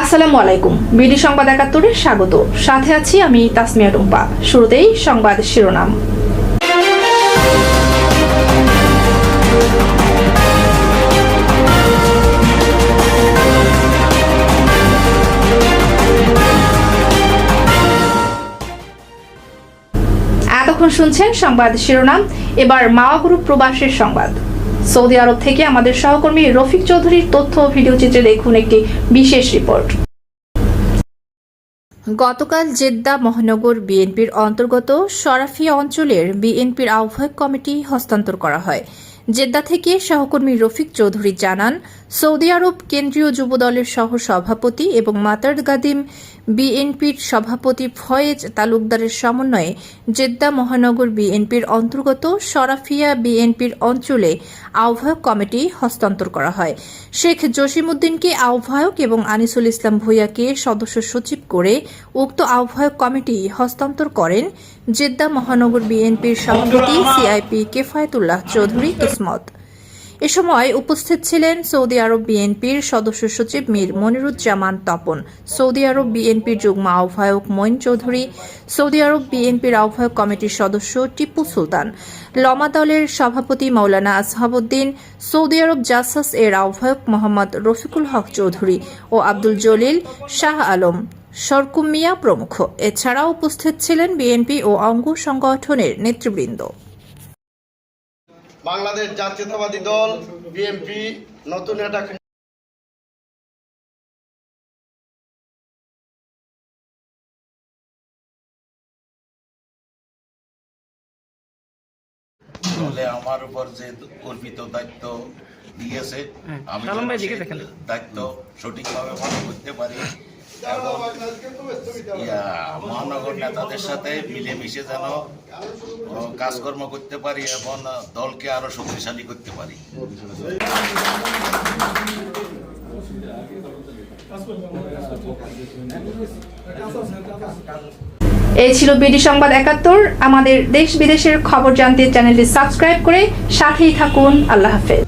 আসসালামু আলাইকুম। বিডি সংবাদ একাত্তরে স্বাগত। সাথে আছি আমি তাসমিয়া টুম্পা। শুরুতেই সংবাদ শিরোনাম। এতক্ষণ শুনছেন সংবাদ শিরোনাম। এবার মাওয়া গ্রুপ প্রবাসের সংবাদ। সৌদি আরব থেকে আমাদের সহকর্মী রফিক চৌধুরীর তথ্য ভিডিও চিত্রে দেখুন একটি বিশেষ রিপোর্ট। গতকাল জেদ্দা মহানগর বিএনপির অন্তর্গত সরাফিয়া অঞ্চলের বিএনপির আহ্বায়ক কমিটি হস্তান্তর করা হয়। জেদ্দা থেকে সহকর্মী রফিক চৌধুরী জানান, সৌদি আরব কেন্দ্রীয় যুবদলের সহ সভাপতি এবং মাতার গাদিম বিএনপির সভাপতি ফয়েজ তালুকদারের সমন্বয়ে জেদ্দা মহানগর বিএনপির অন্তর্গত সরাফিয়া বিএনপির অঞ্চলে আহ্বায়ক কমিটি হস্তান্তর করা হয়। শেখ জসিমউদ্দিনকে আহ্বায়ক এবং আনিসুল ইসলাম ভূঁইয়াকে সদস্য সচিব করে উক্ত আহ্বায়ক কমিটি হস্তান্তর করেন জেদ্দা মহানগর বিএনপির সভাপতি সিআইপি কেফায়েতুল্লাহ চৌধুরী কিসমত। এ সময় উপস্থিত ছিলেন সৌদি আরব বিএনপির সদস্য সচিব মীর মনিরুজ্জামান তপন, সৌদি আরব বিএনপির যুগ্ম আহ্বায়ক মঈন চৌধুরী, সৌদি আরব বিএনপির আহ্বায়ক কমিটির সদস্য টিপু সুলতান, লমা দলের সভাপতি মৌলানা আসহাবুদ্দিন, সৌদি আরব জাসাস এর আহ্বায়ক মোহাম্মদ রফিকুল হক চৌধুরী ও আব্দুল জলিল শাহ আলম। সরকুম মিয়া প্রমুখ। এছাড়াও উপস্থিত ছিলেন বিএনপি ও অঙ্গ সংগঠনের নেতৃবৃন্দ। বাংলাদেশ জাতীয়তাবাদী দল বিএনপি নতুন একটা দলে আমার উপর যে অর্পিত দায়িত্ব দিয়েছে আমি সেই দেখেন। দায়িত্ব সঠিকভাবে পালন করতে পারি মহানগর নেতাদের সাথে মিলেমিশে যেন কাজকর্ম করতে পারি এবং দলকে আরও শক্তিশালী করতে পারি। এই ছিল বিডি সংবাদ একাত্তর। আমাদের দেশ বিদেশের খবর জানতে চ্যানেলটি সাবস্ক্রাইব করে সাথেই থাকুন। আল্লাহ হাফেজ।